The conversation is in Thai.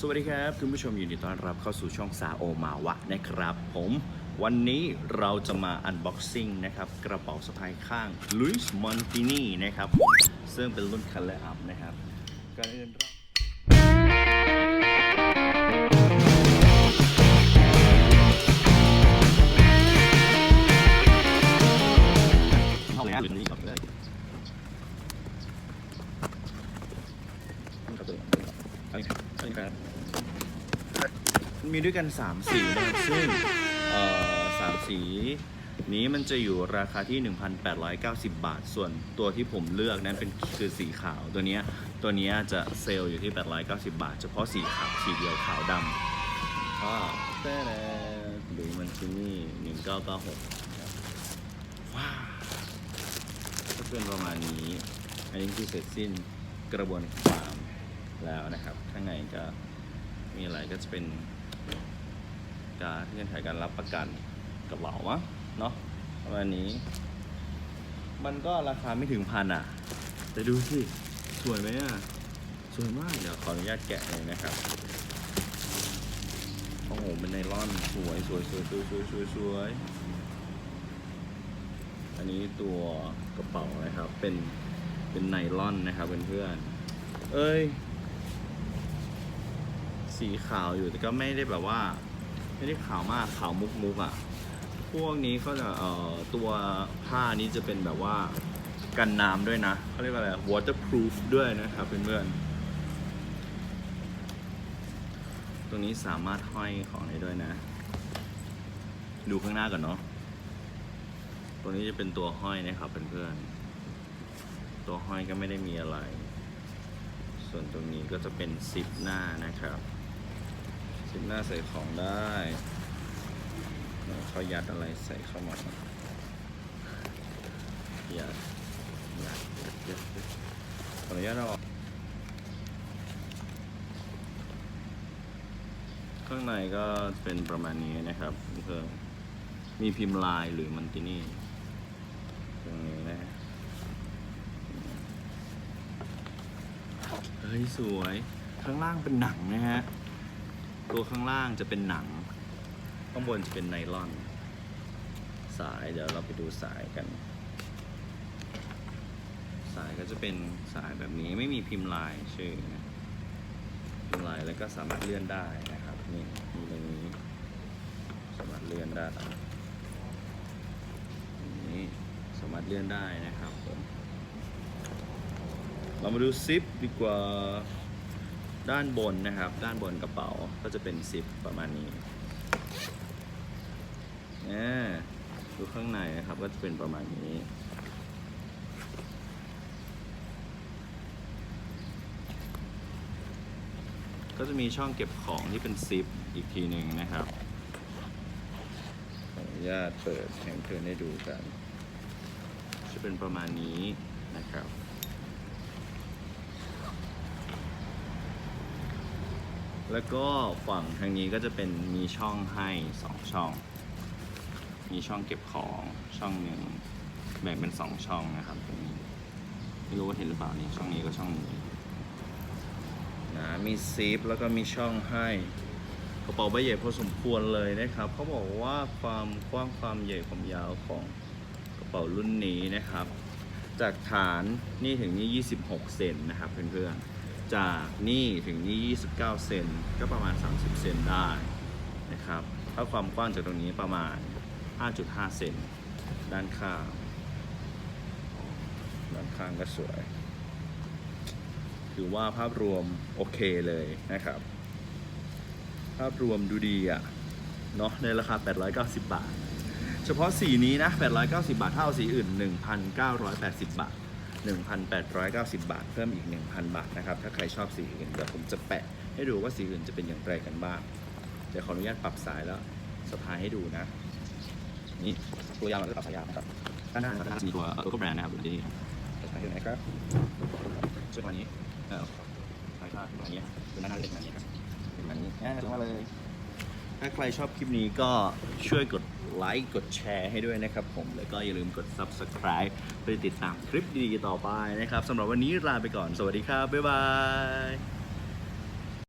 สวัสดีครับคุณผู้ชมยินดีต้อนรับเข้าสู่ช่องซาโอมาวะนะครับ ผมวันนี้เราจะมาอันบ็อกซิ่งนะครับกระเป๋าสะพายข้างลุยส์มอนตินีนะครับซึ่งเป็นรุ่นคัลเลอร์อัพนะครับก่อนอื่นเรา ครับเอาอีกครับมีด้วยกัน3สีนะครับซึ่งเอ่อสามสี นี้มันจะอยู่ราคาที่ 1,890 บาท ส่วนตัวที่ผมเลือกนั้นเป็นคือสีขาวตัวเนี้ยตัวเนี้ยจะเซลล์อยู่ที่ 890 บาท เฉพาะสีขาวสีเดียวขาวดำก็แต่ดูมันที่นี่1996ครับว้าวก็เป็นประมาณนี้ อันนี้คือเสร็จสิ้นกระบวนความ แล้วนะครับ ข้างในก็มีอะไรก็จะเป็นการเงื่อนไขการรับประกันกระเป๋าวะเนาะประมาณนี้ มันก็ราคาไม่ถึงพันอะ แต่ดูสิ สวยไหมอะ สวยมาก เดี๋ยวขออนุญาตแกะเลยนะครับ โอ้โหเป็นไนล่อนสวยสวยสวยสวยสวยสวยสวยอันนี้ตัวกระเป๋านะครับ เป็นเป็นไนล่อนนะครับเพื่อนๆเอ้ย สีขาวอยู่แต่ก็ไม่ได้แบบว่า ไม่ได้ขาวมากขาวมุกมุกๆอะ พวกนี้เขาจะเอ่อตัวผ้านี้จะเป็นแบบว่ากันน้ำด้วยนะเขาเรียกว่าอะไร waterproof ด้วยนะครับเพื่อนๆตรงนี้สามารถห้อยของได้ด้วยนะ ดูข้างหน้าก่อนเนาะตัวนี้จะเป็นตัวห้อยนะครับเพื่อนๆตัวห้อยก็ไม่ได้มีอะไร ส่วนตรงนี้ก็จะเป็นซิปหน้านะครับ ซิปหน้าใส่ของได้เขายัดอะไรใส่เข้ามายัดยัดยัดยัดขออนุญาตเอาออกข้างในก็เป็นประมาณนี้นะครับเพื่อมีพิมพ์ลายหรือมันตินี่ตรงนี้นะเฮ้ย สวย ข้างล่างเป็นหนังนะฮะ ตัวข้างล่างจะเป็นหนัง ข้างบนจะเป็นไนลอน สายเดี๋ยวเราไปดูสายกัน สายก็จะเป็นสายแบบนี้ไม่มีพิมพ์ลายชื่อนะพิมพ์ลายแล้วก็สามารถเลื่อนได้นะครับนี่มีตรงนี้สามารถเลื่อนได้นี่สามารถเลื่อนได้นะครับผมเรามาดูซิปดีกว่า ด้านบนนะครับ ด้านบนกระเป๋าก็จะเป็นซิปประมาณนี้นะดูข้างในนะครับก็จะเป็นประมาณนี้ ก็จะมีช่องเก็บของที่เป็นซิปอีกทีหนึ่งนะครับขออนุญาตเปิดแห่งเพื่อนให้ดูกัน จะเป็นประมาณนี้นะครับ แล้วก็ฝั่งทางนี้ก็จะเป็นมีช่องให้สองช่อง มีช่องเก็บของช่องหนึ่งแบ่งเป็นสองช่องนะครับตรงนี้ไม่รู้ว่าเห็นหรือเปล่านี่ช่องนี้ก็ช่องนี้นะมีซีฟแล้วก็มีช่องให้กระเป๋าใบใหญ่พอสมควรเลยนะครับเขาบอกว่าความกว้างความใหญ่ความยาวของกระเป๋ารุ่นนี้นะครับ จากฐานนี่ถึงนี่ 26 เซนนะครับเพื่อนๆ จากนี่ถึงนี่ 29 เซนก็ประมาณ 30 เซนได้นะครับถ้าความกว้างจากตรงนี้ประมาณ 5.5 เซนด้านข้างด้านข้างก็สวย ถือว่าภาพรวมโอเคเลยนะครับ ภาพรวมดูดีอะเนาะในราคา 890 บาท เฉพาะสีนี้นะ 890 บาทถ้าเอาสีอื่น 1,980 บาท 1,890 บาท เพิ่มอีก 1,000 บาทนะครับ ถ้าใครชอบสีอื่นเดี๋ยวผมจะแปะให้ดูว่าสีอื่นจะเป็นอย่างไรกันบ้างเดี๋ยวขออนุญาตปรับสายแล้วสะพายให้ดูนะ นี่ตัวยาวเราจะปรับสายยาวนะครับด้านหน้านะครับมีตัวโลโก้แบรนด์นะครับดูดีสะพายอยู่ไหนครับช่วยมานี้เออสายชาติแบบนี้เป็นด้านหน้าเล็กแบบนี้ครับเป็นแบบนี้แอ่าสวยมาเลย ถ้าใครชอบคลิปนี้ก็ช่วยกดไลค์กดแชร์ให้ด้วยนะครับผม แล้วก็อย่าลืมกด Subscribe เพื่อติดตามคลิปดีๆต่อไปนะครับสำหรับวันนี้ลาไปก่อน สวัสดีครับ บ๊ายบาย